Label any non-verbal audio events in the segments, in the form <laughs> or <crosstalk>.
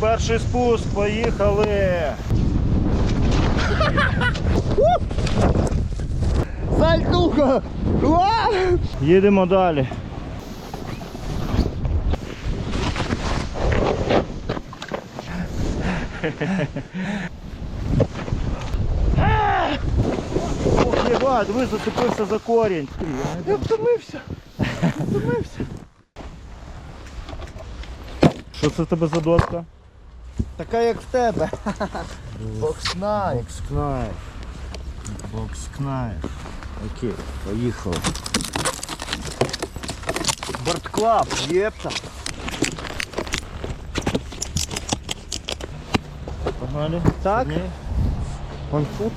Перший спуск, поїхали. Сальтуха! Їдемо далі. Ох, єбать, ви зацепився за корінь. Я втомився. Втомився. Що це тебе за доска? Така як в тебе. Бокснай. Бокскнайф. Бокскнайф. Окей, поїхали. Бортклаб, єпта. Погнали. Так. Вон Ванфут.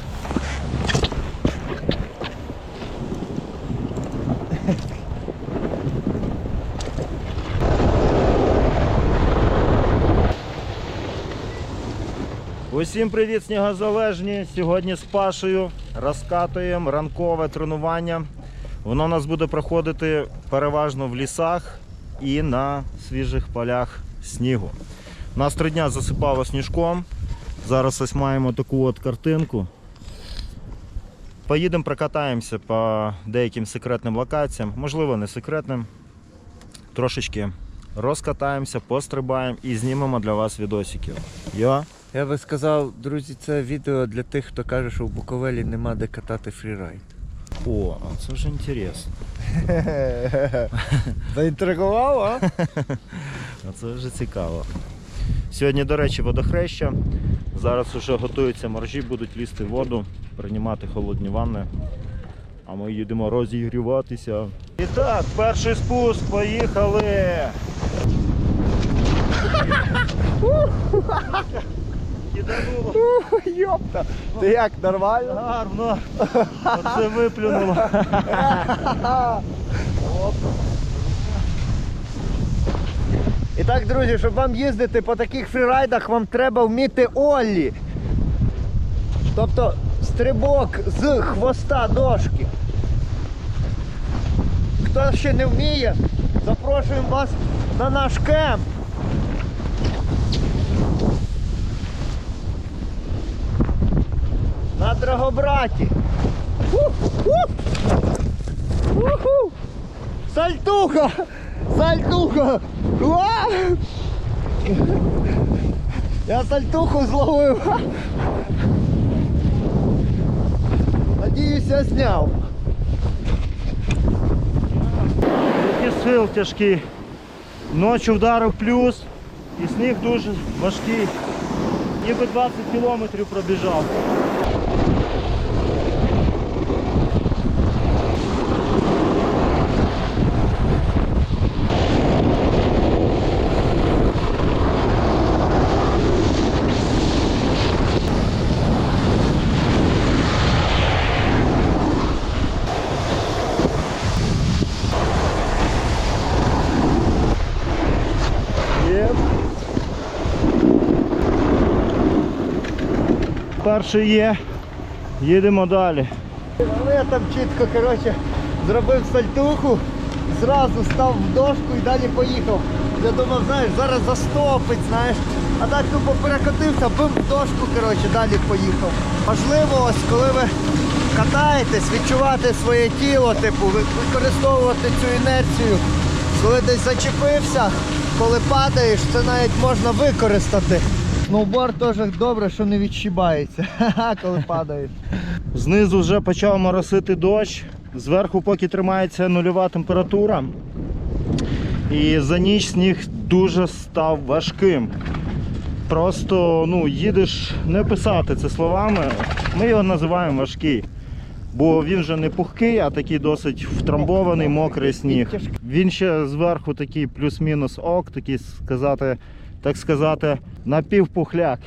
Усім привіт, снігозалежні! Сьогодні з Пашею розкатуємо ранкове тренування. Воно у нас буде проходити переважно в лісах і на свіжих полях снігу. Нас три дня засипало сніжком. Зараз ось маємо таку от картинку. Поїдемо прокатаємося по деяким секретним локаціям, можливо, не секретним. Трошечки розкатаємося, пострибаємо і знімемо для вас відосиків. Йо? Я би сказав, друзі, це відео для тих, хто каже, що в Буковелі нема де катати фрірайд. О, а це вже інтересно. <laughs> Заінтригував, а? <laughs> А це вже цікаво. Сьогодні, до речі, водохреща. Зараз вже готуються моржі, будуть лізти в воду, приймати холодні ванни. А ми їдемо розігріватися. І так, перший спуск, поїхали. <laughs> Йопта. Ти як, нормально? Гарно. Оце виплюнуло. І так, друзі, щоб вам їздити по таких фрірайдах, вам треба вміти Оллі. Тобто стрибок з хвоста дошки. Хто ще не вміє, запрошуємо вас на наш кемп. На Драгобраті. Ух, ух. Уху. Сальтуха! Сальтуха! Уа! Я сальтуху зловив. Надіюсь, я зняв. Який сил тяжкий. Ночі вдарив плюс і сніг дуже важкий. Ніби 20 кілометрів пробіжав. Перший є. Їдемо далі. Але я там чітко коротше, зробив сальтуху, зразу став в дошку і далі поїхав. Я думав, знаєш, зараз застопить, знаєш. А так тупо перекотився, бив в дошку, коротше, далі поїхав. Важливо, ось коли ви катаєтесь, відчувати своє тіло, типу, використовувати цю інерцію. Коли десь зачепився, коли падаєш, це навіть можна використати. Сноуборд теж добре, що не відщибається, <laughs> коли падаєш. Знизу вже почав моросити дощ. Зверху поки тримається нульова температура. І за ніч сніг дуже став важким. Просто ну, їдеш не писати це словами. Ми його називаємо важкий. Бо він вже не пухкий, а такий досить втрамбований, мокрий сніг. Він ще зверху такий плюс-мінус ок, такий сказати, так сказати, напівпухляк.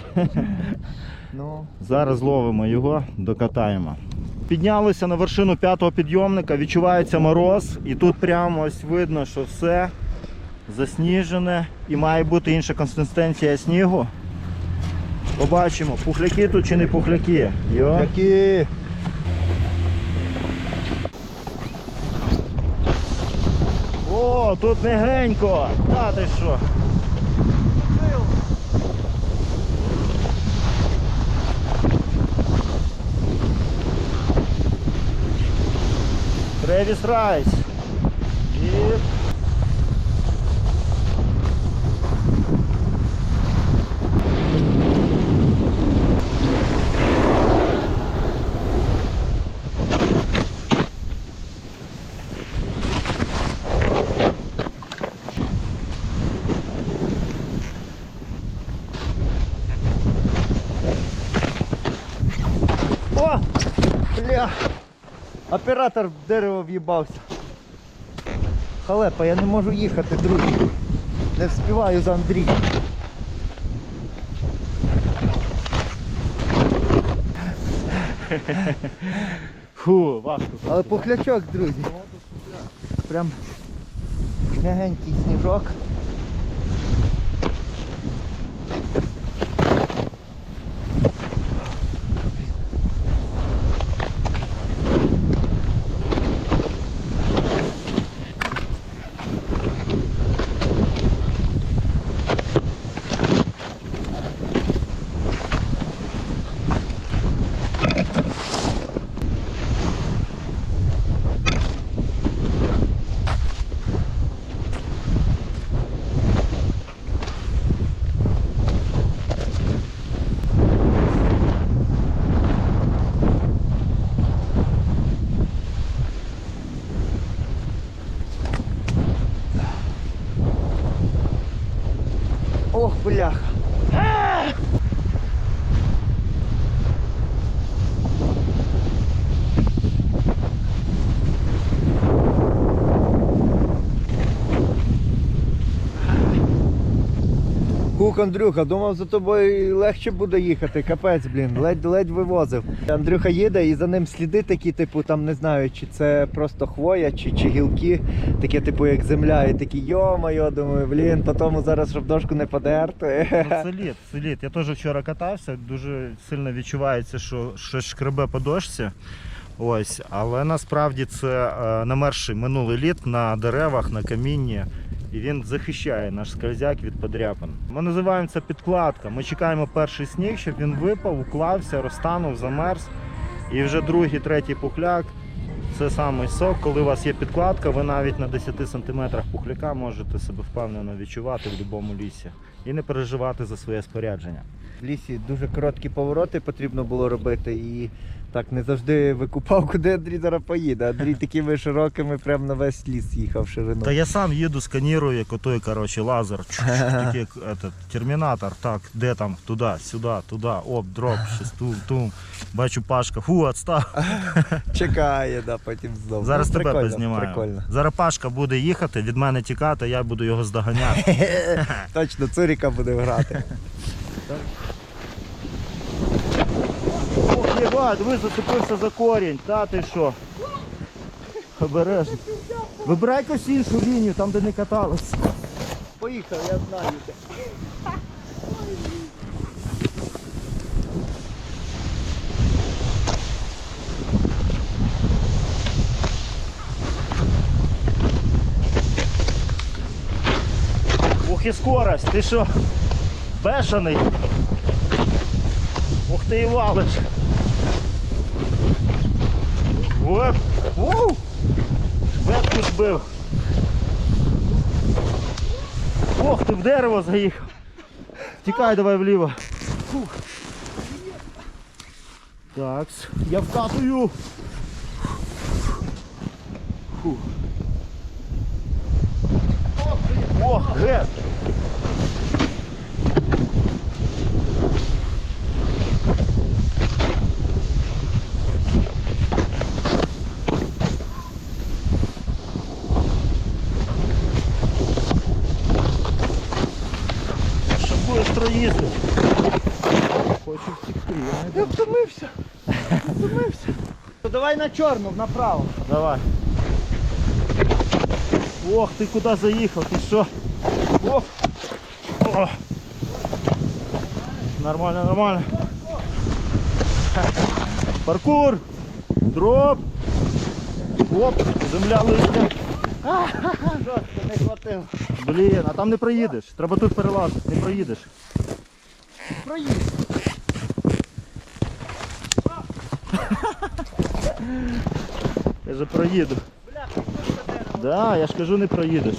Ну, Зараз ловимо його, докатаємо. Піднялися на вершину п'ятого підйомника, відчувається мороз, і тут прямо ось видно, що все засніжене і має бути інша консистенція снігу. Побачимо, пухляки тут чи не пухляки. Йо. які О, тут мягенько. Та ти що? Davis Rice. І... О! Бля! Оператор в дерево в'їбався. Халепа, я не можу їхати, друзі. Не вспіваю за Андрієм. Фу, важко. Але пухлячок, друзі. Прям м'ягенький сніжок. Ох, бляха. Хух, Андрюха, думав за тобою легше буде їхати, капець, блін, ледь-ледь вивозив. Андрюха їде і за ним сліди такі, типу, там не знаю, чи це просто хвоя, чи, чи гілки, таке, типу, як земля, і такі, йо-моє, думаю, блін, по тому зараз, щоб дошку не подерти. Ну, це лід, це лід. Я теж вчора катався, дуже сильно відчувається, що щось шкребе по дошці. Ось, але насправді це е, намерший минулий лід на деревах, на камінні. І він захищає наш скользяк від подряпин. Ми називаємо це підкладка. Ми чекаємо перший сніг, щоб він випав, уклався, розтанув, замерз. І вже другий, третій пухляк це самий сок. Коли у вас є підкладка, ви навіть на 10 сантиметрах пухляка можете себе впевнено відчувати в будь-якому лісі і не переживати за своє спорядження. В лісі дуже короткі повороти потрібно було робити і так не завжди викупав, <laughs> куди Андрій зараз поїде. Андрій такими широкими прямо на весь ліс їхав ширину. Та я сам їду, сканірую, як отой, коротше, лазер, <laughs> такий, як этот, термінатор, так, де там, туди, сюди, туди, оп, дроп, щось тум, тум. Бачу Пашка, фу, отстав. <laughs> Чекає, да, потім знову. Зараз Ну, тебе познімаю. Прикольно. Зараз Пашка буде їхати, від мене тікати, я буду його здоганяти. Точно, Цуріка буде грати. Ох, єбать, зацепився за корінь, та ти що? Обережно. Вибирай якусь іншу лінію, там де не каталися. Поїхав, я знаю. Ух і скорость, ти що? Бешений. Ух ти і валиш. Оп. Уу! Ветку збив. Ох, ти в дерево заїхав. Тікай давай вліво. Фух. Так, я вкатую. Ох, гет. Щоб швидко їздити. Хочу втекти, я не Я втомився. Втомився. То давай на чорну, направо. Давай. Ох, ти куди заїхав? Ти що? Оп. О. Нормально, нормально. Паркур. Дроп. Оп, земля листя. Жорстко, не хватило. Блін, а там не проїдеш. Треба тут перелазити, не проїдеш. Проїзд. Я же проїду. Бля, Да, я ж кажу, не проїдеш.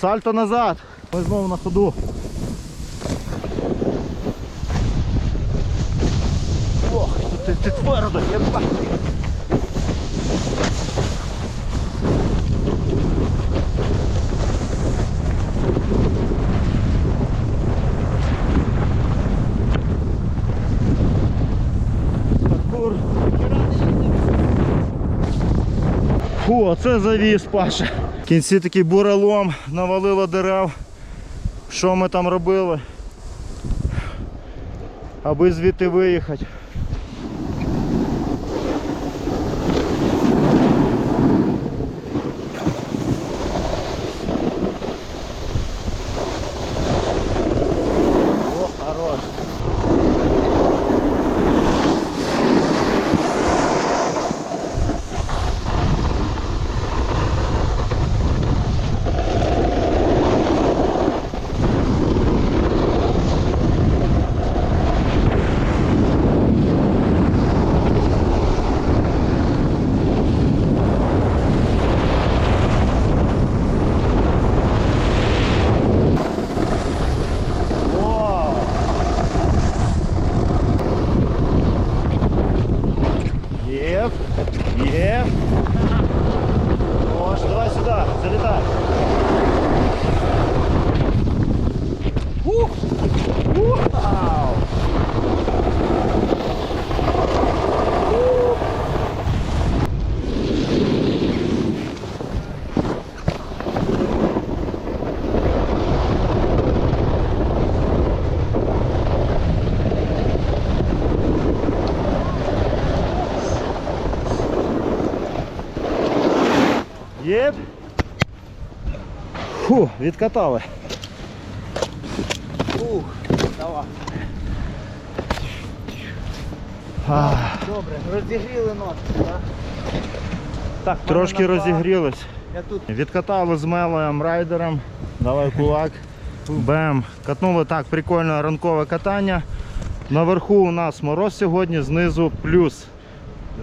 Сальто назад. Ми знову на ходу. Ох, ти, ти твердо, єба. Паркур. Фу, оце завіз, Паша. В кінці такий бурелом, навалило дерев. Що ми там робили? Аби звідти виїхати. О, хорош. О! Єп, єп. О, ж, давай сюди, залітай. Ух! Вау! Єп. Фу, відкатали. Ух, давай. А, Добре, розігріли ножки, так? так, трошки набрав. розігрілись. Я тут Відкатали з мелоєм райдером. Давай кулак. Бем. Катнули так, прикольне ранкове катання. Наверху у нас мороз сьогодні, знизу плюс.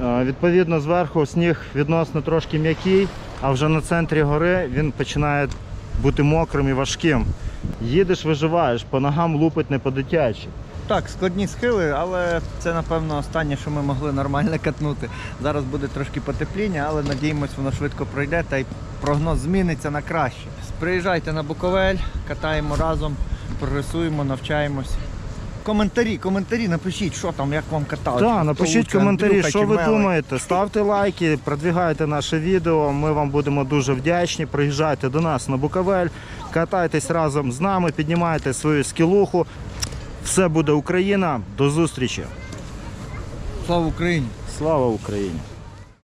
Е, Відповідно, зверху сніг відносно трошки м'який, а вже на центрі гори він починає бути мокрим і важким. Їдеш, виживаєш, по ногам лупить не по-дитячі. Так, складні схили, але це напевно останнє, що ми могли нормально катнути. Зараз буде трошки потепління, але надіємось, воно швидко пройде та й прогноз зміниться на краще. Приїжджайте на Буковель, катаємо разом, прогресуємо, навчаємось. Коментарі, коментарі, напишіть, що там, як вам каталося. Так, напишіть коментарі, Андрюха що ви Мелик. думаєте. Ставте лайки, продвігайте наше відео. Ми вам будемо дуже вдячні. Приїжджайте до нас на Буковель, катайтесь разом з нами, піднімайте свою скілуху. Все буде Україна. До зустрічі. Слава Україні! Слава Україні!